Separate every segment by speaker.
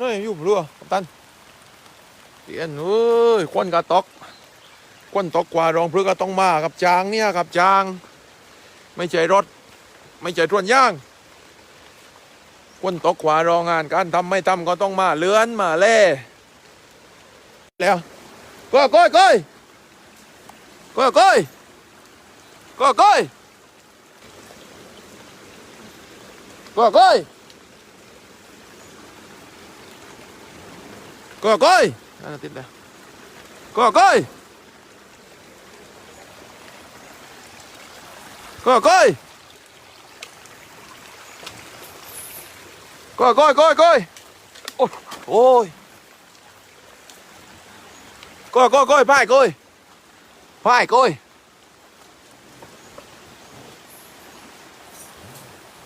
Speaker 1: นี่อยู่เรือกัปตันเปลี่ยนเอ้ยควนกระตอกควนตอกกว่ารองพฤกก็ต้องมากับจางเนี่ยกับจาง ไม่ใช่รถ ไม่ใช่ทวนย่างควนตอกกว่ารองงานการทำไม่ทำก็ต้องมาเลื้อนมาเล่แล้วก้อยก้อยก้อยก้อยก้อยก้อยก้อยก้อยก้อย Cô Ngọc ơi! Đó tiếp theo Cô Ngọc ơi! Cô Ngọc ơi! Cô Ngọc ơi, cô ơi, cô ơi! Ôi, ôi! Cô ơi, cô ơi, cô ơi, phải cô ơi! Phải cô ơi!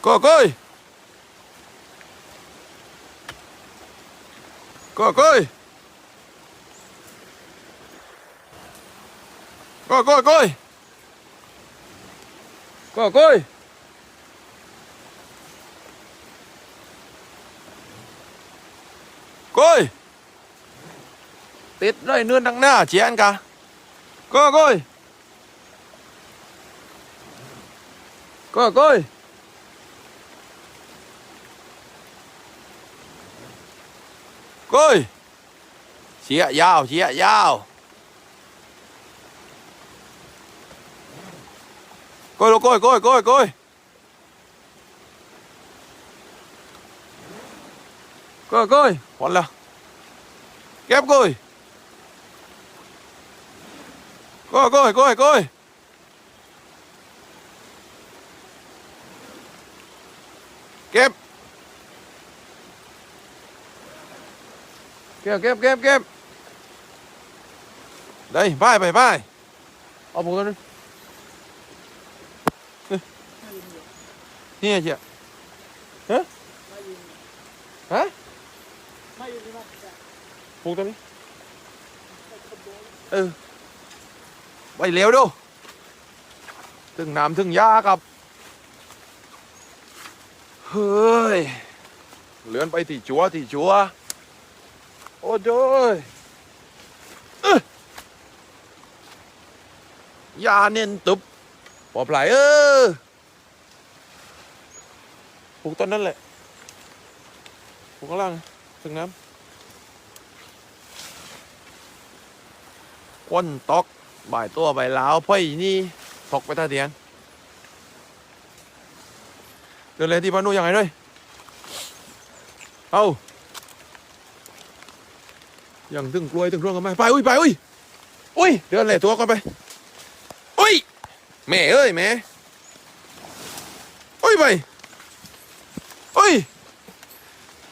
Speaker 1: Cô Ngọc ơi! Cô cô ơi Cô cô cô ơi Cô ơi ơi Tết này nương đang nè à, chị ăn cả. Cô cô ơi Cô ơi Coi chia dao chia dao. Coi đâu coi coi coi coi Coi coi Còn là Kép coi Coi coi coi coi Kép. เก็บเก็บเก็บได้บายไป
Speaker 2: บายเอาผมกันนึงนี่ไเจ๊ฮะ
Speaker 1: ฮะผูกตัวนี้เออไปเร็วดูถึงน้ำถึงยากับ เฮ้ย เลื่อนไปที่จัวที่จัว โอ้โดยยาเน้นตุบปอบไหลเออปลูกต้นนั่นแหละปลูกข้างล่างถึงน้ำก้นตอกบ่ายตัวบ่ายลาวพ่อยนี่ตกไปท่าเดียนเดินเลยที่บ้านนู้นยังไงด้วยเอา อยังถึงกล้วยถึงร่วงกันไหมไปอุ้ยไปอุ้ยอุ้ยเดินเลยตัวกันไปอุ้ยแม่เอ้ยแม่อุ้ยไปอุ้ย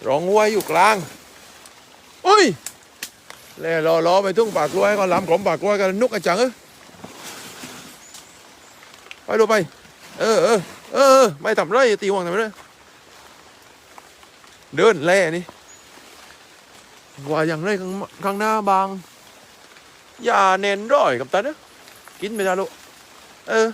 Speaker 1: ร้องวัวอยู่กลางอุ้ยแล้วรอรอไปทุ่งปากกล้วยก็ลำกลมปากกล้วยกันนุกกระจังเออไปดูไปเออเออเออไม่ทำไรตีห่วงทำไมเลยเดินแล่นี่ ว่าอย่างไรข้างข้างหน้าบาง อย่าเน้นร้อยกับตาเนอะกินไปได้ลูกเออ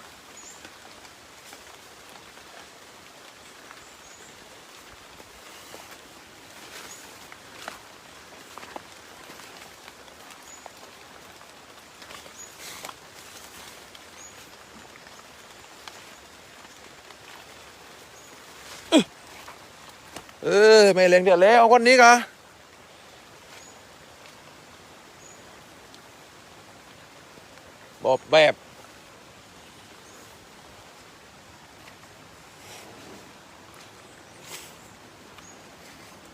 Speaker 1: เออ ไม่เล็งเดี๋ยวแล้วเอาคนนี้กะ บอกแบบ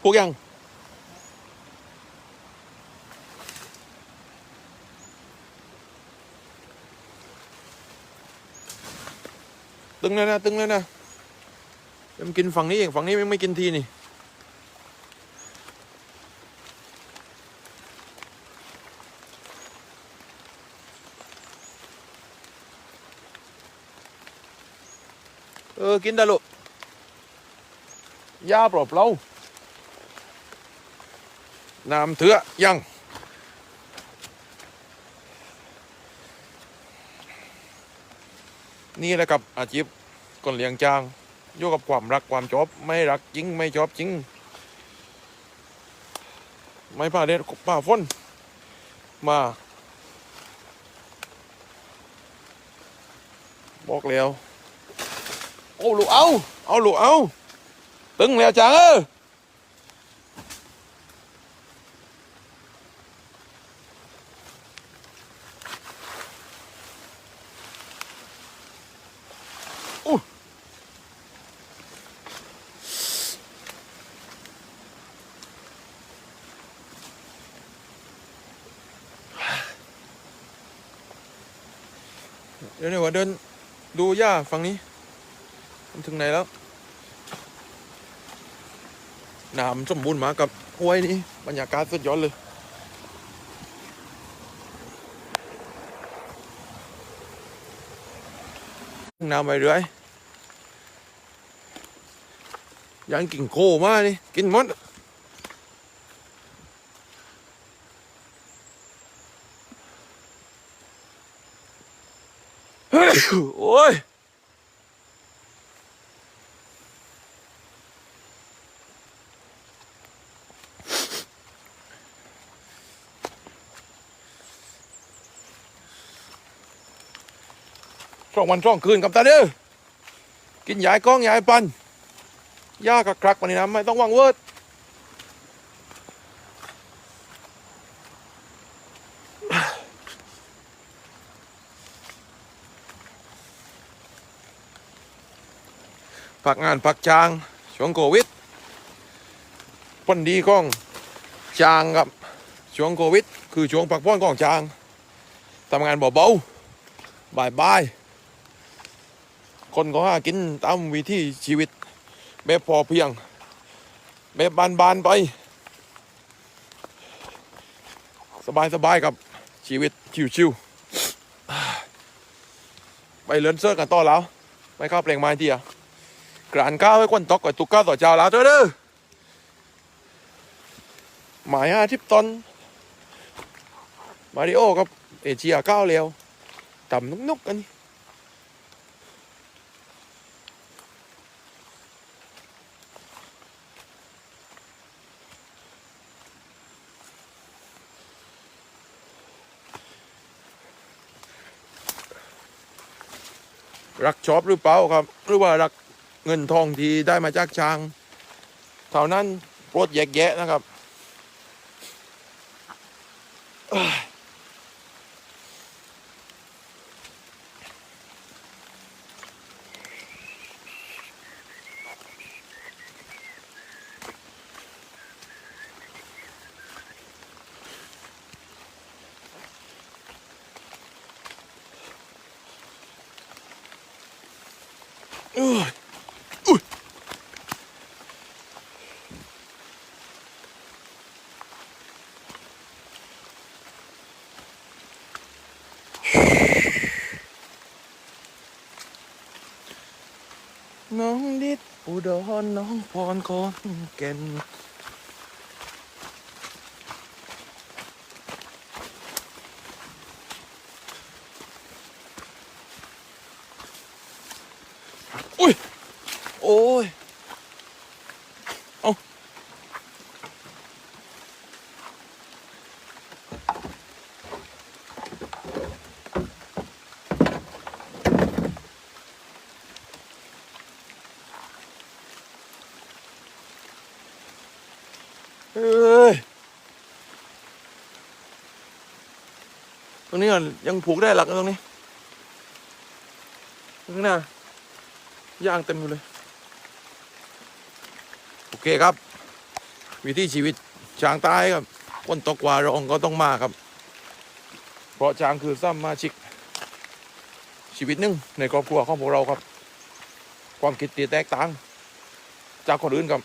Speaker 1: พวกยังตึงเลยนะตึงเลยนะเดี๋ยวมันกินฝั่งนี้เองฝั่งนี้ไม่ไม่กินทีนี่ อกินได้ลูกยาปลอบเราน้ำเถื่อยังนี่แหละครับอาชีพคนเลี้ยงจางอยู่กับความรักความชอบ ไม่รักจริง ไม่ชอบจริง ไม่ผ่าเด็ดผ่าฝนมาบอกแล้ว โอ้ลูกเอาเอาลูกเอาตึงแล้วจังเออเดี๋ยวเดี๋ยวเดินดูหญ้าฝั่งนี้ มันถึงไหนแล้วน้ำสมบูรณ์มากกับห้วยนี่บรรยากาศสุดยอดเลย น้ำไปเรื่อยยังกินโคมาดิกินหมดเฮ้ยโอ้ย สองวันสองคืนกับตาเด้อกินยายก้องยายปันยากระครักปานนี้นะไม่ต้องวังเวิร์ดพักงานพักจางช่วงโควิดผลดีของจางครับช่วงโควิด คือช่วงพักผ่อนของจางทำงานเบาๆบายบาย คนก็หากินตามวิถีชีวิตแบบพอเพียง แบบบานๆไป สบายๆกับชีวิตชิวๆไปเลินเซิร์กันต่อแล้วไปเข้าเพลงไม้ที่อะกรานก้าวให้คนตอกกับตุกก้าวต่อเจ้าแล้วเด้อเด้อหมายห้าทิปตอนมาริโอกับเอเชียก้าวเร็วต่ำนุกๆกันนี่ รักชอบหรือเปล่าครับ หรือว่ารักเงินทองที่ได้มาจากช้างเท่านั้นโปรดแยกแยะนะครับ น้องดิดอุดรน้องพรคอนแก่นอุ้ย โอ้ย เอาเอ้ย ตรงนี้ก่อนยังผูกได้หลักตรงนี้ข้างหน้าย่างเต็มอยู่เลย โอเคครับ วิถีชีวิตช้างใต้ครับคนตกวารองก็ต้องมาครับ เพราะช้างคือซ้ำมาชิก ชีวิตหนึ่งในครอบครัวของพวกเราครับ ความคิดตีแตกต่าง จากคนอื่นครับ